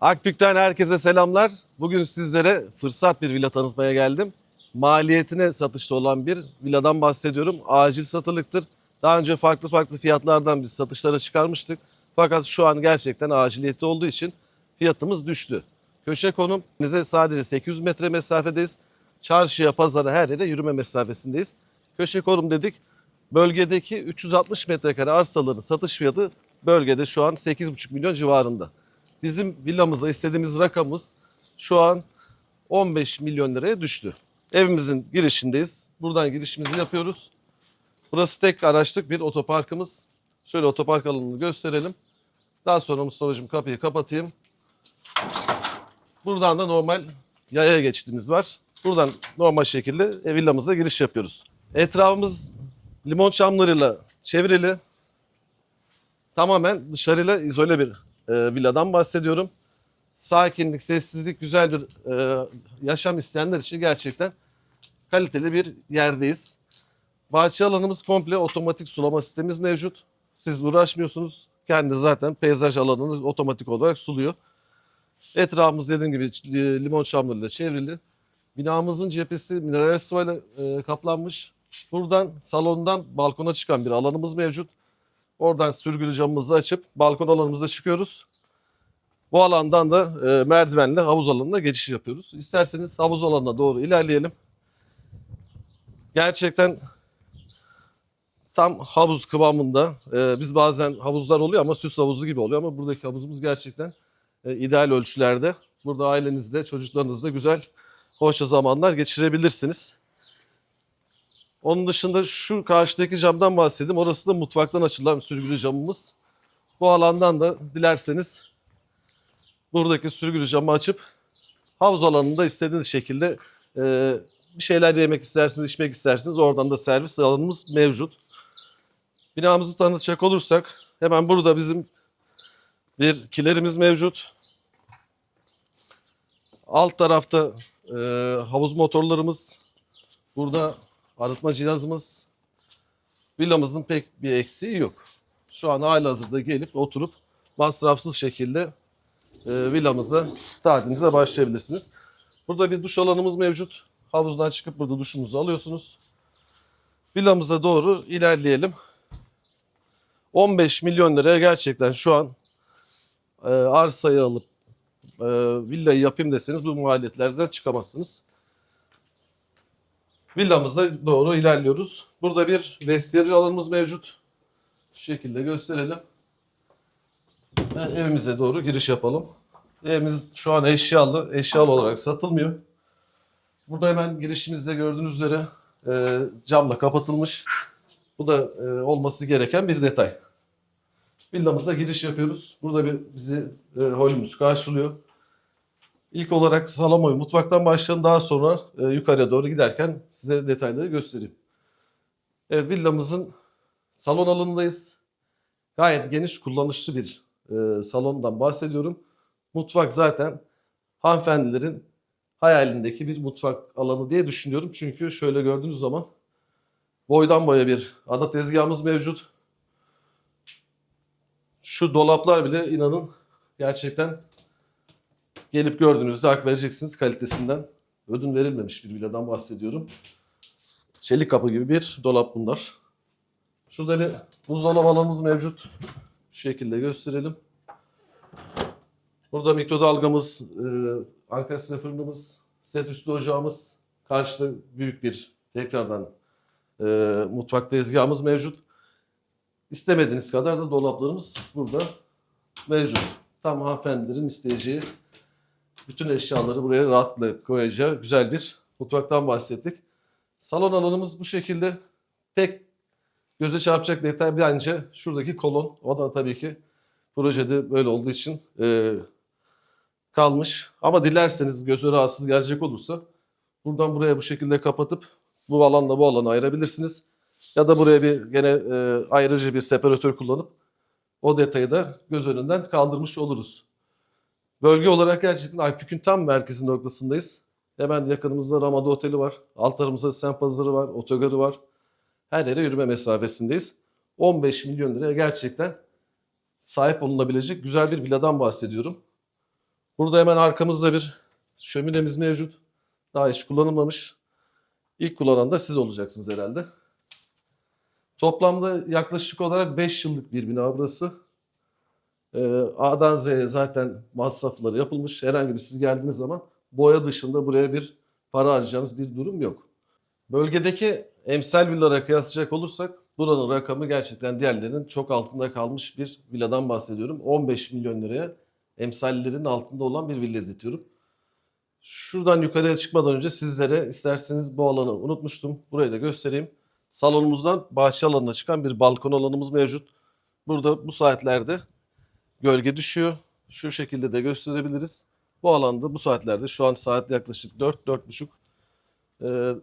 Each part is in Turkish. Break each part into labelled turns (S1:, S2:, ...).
S1: Akbük'ten herkese selamlar. Bugün sizlere fırsat bir villa tanıtmaya geldim. Maliyetine satışta olan bir villadan bahsediyorum. Acil satılıktır. Daha önce farklı farklı fiyatlardan biz satışlara çıkarmıştık. Fakat şu an gerçekten aciliyeti olduğu için fiyatımız düştü. Köşe konum bize sadece 800 metre mesafedeyiz. Çarşıya, pazara her yere yürüme mesafesindeyiz. Köşe konum dedik. Bölgedeki 360 metrekare arsaların satış fiyatı bölgede şu an 8,5 milyon civarında. Bizim villamıza istediğimiz rakamımız şu an 15 milyon liraya düştü. Evimizin girişindeyiz. Buradan girişimizi yapıyoruz. Burası tek araçlık bir otoparkımız. Şöyle otopark alanını gösterelim. Daha sonra Mustafa'cığım kapıyı kapatayım. Buradan da normal yaya geçtiğimiz var. Buradan normal şekilde ev villamıza giriş yapıyoruz. Etrafımız limon çamlarıyla çevrili. Tamamen dışarıyla izole bir e, villadan bahsediyorum. Sakinlik, sessizlik, güzel bir e, yaşam isteyenler için gerçekten kaliteli bir yerdeyiz. Bahçe alanımız komple otomatik sulama sistemimiz mevcut. Siz uğraşmıyorsunuz. Kendi zaten peyzaj alanını otomatik olarak suluyor. Etrafımız dediğim gibi e, limon çamlarıyla çevrili. Binamızın cephesi mineral sıvayla e, kaplanmış. Buradan salondan balkona çıkan bir alanımız mevcut. Oradan sürgülü camımızı açıp balkon alanımıza çıkıyoruz. Bu alandan da e, merdivenle havuz alanına geçiş yapıyoruz. İsterseniz havuz alanına doğru ilerleyelim. Gerçekten tam havuz kıvamında. E, biz bazen havuzlar oluyor ama süs havuzu gibi oluyor ama buradaki havuzumuz gerçekten e, ideal ölçülerde. Burada ailenizle, çocuklarınızla güzel, hoş zamanlar geçirebilirsiniz. Onun dışında şu karşıdaki camdan bahsedeyim. Orası da mutfaktan açılan sürgülü camımız. Bu alandan da dilerseniz buradaki sürgülü camı açıp havuz alanında istediğiniz şekilde e, bir şeyler yemek istersiniz, içmek istersiniz. Oradan da servis alanımız mevcut. Binamızı tanıtacak olursak hemen burada bizim bir kilerimiz mevcut. Alt tarafta e, havuz motorlarımız. Burada arıtma cihazımız. Villamızın pek bir eksiği yok. Şu an halihazırda gelip oturup masrafsız şekilde e, villamıza tatilinize başlayabilirsiniz. Burada bir duş alanımız mevcut. Havuzdan çıkıp burada duşunuzu alıyorsunuz. Villamıza doğru ilerleyelim. 15 milyon liraya gerçekten şu an e, arsayı alıp e, villayı yapayım deseniz bu maliyetlerden çıkamazsınız. Villamıza doğru ilerliyoruz. Burada bir vestiyer alanımız mevcut. Şu şekilde gösterelim. Ve evimize doğru giriş yapalım. Evimiz şu an eşyalı, eşyalı olarak satılmıyor. Burada hemen girişimizde gördüğünüz üzere e, camla kapatılmış. Bu da e, olması gereken bir detay. Villamıza giriş yapıyoruz. Burada bir bizi e, holümüz karşılıyor. İlk olarak salamoyu mutfaktan başlayalım. Daha sonra e, yukarıya doğru giderken size detayları göstereyim. Evet villamızın salon alanındayız. Gayet geniş kullanışlı bir e, salondan bahsediyorum. Mutfak zaten hanımefendilerin hayalindeki bir mutfak alanı diye düşünüyorum. Çünkü şöyle gördüğünüz zaman boydan boya bir ada tezgahımız mevcut. Şu dolaplar bile inanın gerçekten gelip gördüğünüzde hak vereceksiniz kalitesinden. Ödün verilmemiş bir villadan bahsediyorum. Çelik kapı gibi bir dolap bunlar. Şurada bir buzdolabı alanımız mevcut. Şu şekilde gösterelim. Burada mikrodalgamız, e, Ankara size fırınımız, set üstü ocağımız, karşıda büyük bir tekrardan e, mutfak tezgahımız mevcut. İstemediğiniz kadar da dolaplarımız burada mevcut. Tam hanımefendilerin isteyeceği bütün eşyaları buraya rahatlıkla koyacağı güzel bir mutfaktan bahsettik. Salon alanımız bu şekilde. Tek göze çarpacak detay bence şuradaki kolon. O da tabii ki projede böyle olduğu için e, kalmış. Ama dilerseniz göze rahatsız gelecek olursa buradan buraya bu şekilde kapatıp bu alanla bu alanı ayırabilirsiniz. Ya da buraya bir gene e, ayrıcı bir separatör kullanıp o detayı da göz önünden kaldırmış oluruz. Bölge olarak gerçekten Alpük'ün tam merkezi noktasındayız. Hemen yakınımızda Ramada Oteli var. Alt tarafımızda Sen Pazarı var, otogarı var. Her yere yürüme mesafesindeyiz. 15 milyon liraya gerçekten sahip olunabilecek güzel bir villadan bahsediyorum. Burada hemen arkamızda bir şöminemiz mevcut. Daha hiç kullanılmamış. İlk kullanan da siz olacaksınız herhalde. Toplamda yaklaşık olarak 5 yıllık bir bina burası. Ee, A'dan Z'ye zaten masrafları yapılmış. Herhangi bir siz geldiğiniz zaman boya dışında buraya bir para harcayacağınız bir durum yok. Bölgedeki emsal villalara kıyaslayacak olursak buranın rakamı gerçekten diğerlerinin çok altında kalmış bir villadan bahsediyorum. 15 milyon liraya emsallerin altında olan bir villa izletiyorum. Şuradan yukarıya çıkmadan önce sizlere isterseniz bu alanı unutmuştum. Burayı da göstereyim. Salonumuzdan bahçe alanına çıkan bir balkon alanımız mevcut. Burada bu saatlerde gölge düşüyor. Şu şekilde de gösterebiliriz. Bu alanda bu saatlerde şu an saat yaklaşık 4-4.30 ee,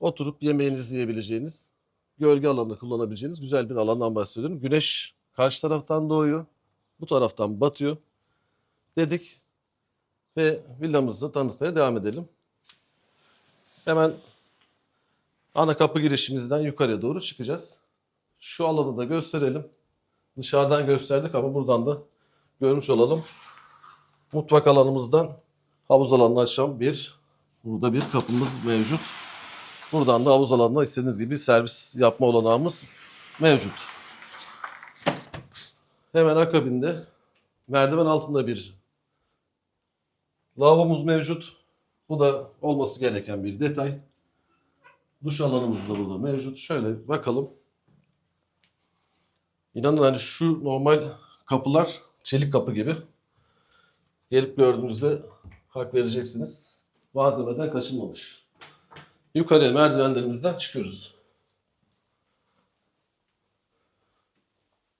S1: oturup yemeğinizi yiyebileceğiniz, gölge alanı kullanabileceğiniz güzel bir alandan bahsediyorum. Güneş karşı taraftan doğuyor, bu taraftan batıyor dedik ve villamızı tanıtmaya devam edelim. Hemen ana kapı girişimizden yukarıya doğru çıkacağız. Şu alanı da gösterelim. Dışarıdan gösterdik ama buradan da görmüş olalım. Mutfak alanımızdan havuz alanına açan bir burada bir kapımız mevcut. Buradan da havuz alanına istediğiniz gibi servis yapma olanağımız mevcut. Hemen akabinde merdiven altında bir lavabomuz mevcut. Bu da olması gereken bir detay. Duş alanımız da burada mevcut. Şöyle bakalım. İnanın hani şu normal kapılar çelik kapı gibi. Gelip gördüğünüzde hak vereceksiniz. Malzemeden kaçınmamış. Yukarıya merdivenlerimizden çıkıyoruz.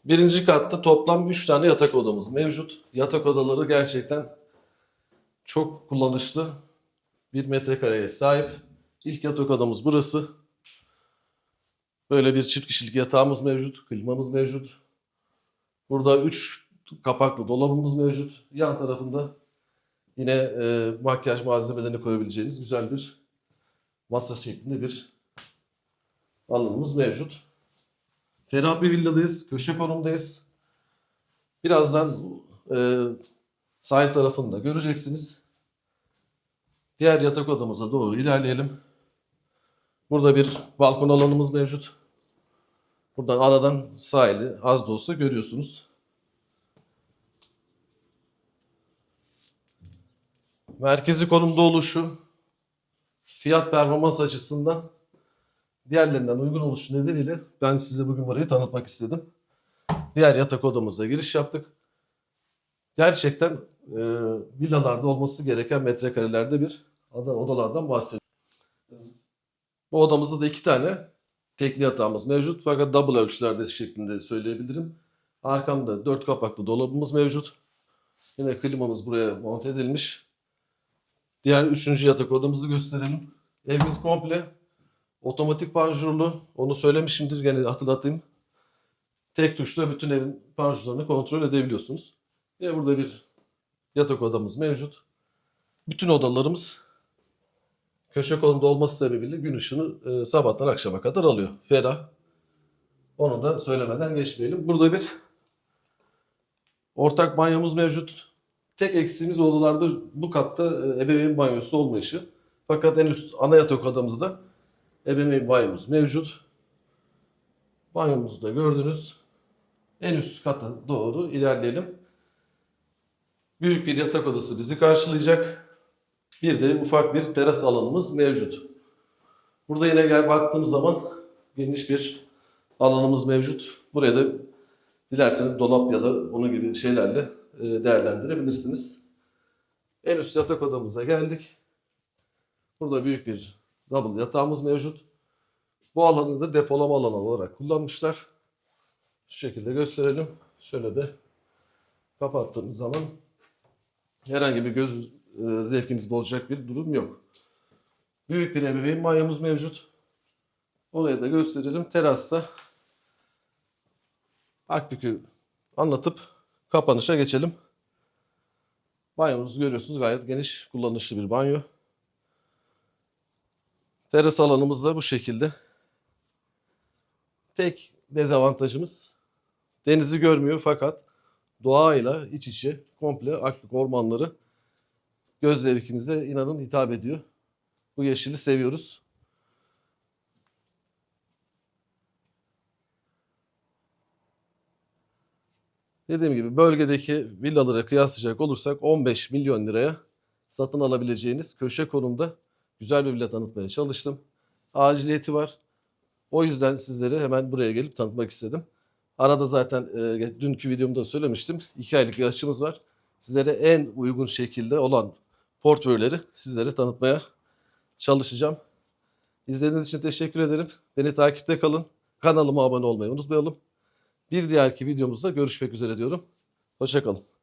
S1: Birinci katta toplam 3 tane yatak odamız mevcut. Yatak odaları gerçekten çok kullanışlı bir metrekareye sahip. İlk yatak odamız burası. Böyle bir çift kişilik yatağımız mevcut, klimamız mevcut. Burada 3 kapaklı dolabımız mevcut. Yan tarafında yine e, makyaj malzemelerini koyabileceğiniz güzel bir masa şeklinde bir alanımız mevcut. Ferah bir villadayız, köşe konumdayız. Birazdan e, sahil tarafını da göreceksiniz. Diğer yatak odamıza doğru ilerleyelim. Burada bir balkon alanımız mevcut. Buradan aradan sahili az da olsa görüyorsunuz. Merkezi konumda oluşu, fiyat performans açısından diğerlerinden uygun oluşu nedeniyle ben size bugün burayı tanıtmak istedim. Diğer yatak odamıza giriş yaptık. Gerçekten e, villalarda olması gereken metrekarelerde bir odalardan bahsediyorum. Bu odamızda da iki tane tekli yatağımız mevcut fakat double ölçülerde şeklinde söyleyebilirim. Arkamda dört kapaklı dolabımız mevcut. Yine klimamız buraya monte edilmiş. Diğer üçüncü yatak odamızı gösterelim. Evimiz komple otomatik panjurlu. Onu söylemişimdir gene hatırlatayım. Tek tuşla bütün evin panjurlarını kontrol edebiliyorsunuz. Yine burada bir yatak odamız mevcut. Bütün odalarımız köşe konumda olması sebebiyle gün ışığını e, sabahtan akşama kadar alıyor. Ferah. Onu da söylemeden geçmeyelim. Burada bir ortak banyomuz mevcut. Tek eksiğimiz odalarda bu katta e, ebeveyn banyosu olmayışı. Fakat en üst ana yatak odamızda ebeveyn banyomuz mevcut. Banyomuzu da gördünüz. En üst kata doğru ilerleyelim. Büyük bir yatak odası bizi karşılayacak. Bir de ufak bir teras alanımız mevcut. Burada yine baktığımız zaman geniş bir alanımız mevcut. Buraya da dilerseniz dolap ya da onun gibi şeylerle e, değerlendirebilirsiniz. En üst yatak odamıza geldik. Burada büyük bir double yatağımız mevcut. Bu alanı da depolama alanı olarak kullanmışlar. Şu şekilde gösterelim. Şöyle de kapattığımız zaman herhangi bir göz e, zevkiniz bozacak bir durum yok. Büyük bir ebeveyn banyomuz mevcut. Oraya da gösterelim. Terasta Akbük'ü anlatıp kapanışa geçelim. Banyomuzu görüyorsunuz gayet geniş, kullanışlı bir banyo. Teras alanımız da bu şekilde. Tek dezavantajımız denizi görmüyor fakat doğayla iç içe komple Aklık ormanları göz zevkimize inanın hitap ediyor. Bu yeşili seviyoruz. Dediğim gibi bölgedeki villalara kıyaslayacak olursak 15 milyon liraya satın alabileceğiniz köşe konumda güzel bir villa tanıtmaya çalıştım. Aciliyeti var. O yüzden sizlere hemen buraya gelip tanıtmak istedim. Arada zaten e, dünkü videomda söylemiştim. 2 aylık bir açımız var. Sizlere en uygun şekilde olan portföyleri sizlere tanıtmaya çalışacağım. İzlediğiniz için teşekkür ederim. Beni takipte kalın. Kanalıma abone olmayı unutmayalım. Bir diğerki videomuzda görüşmek üzere diyorum. Hoşçakalın.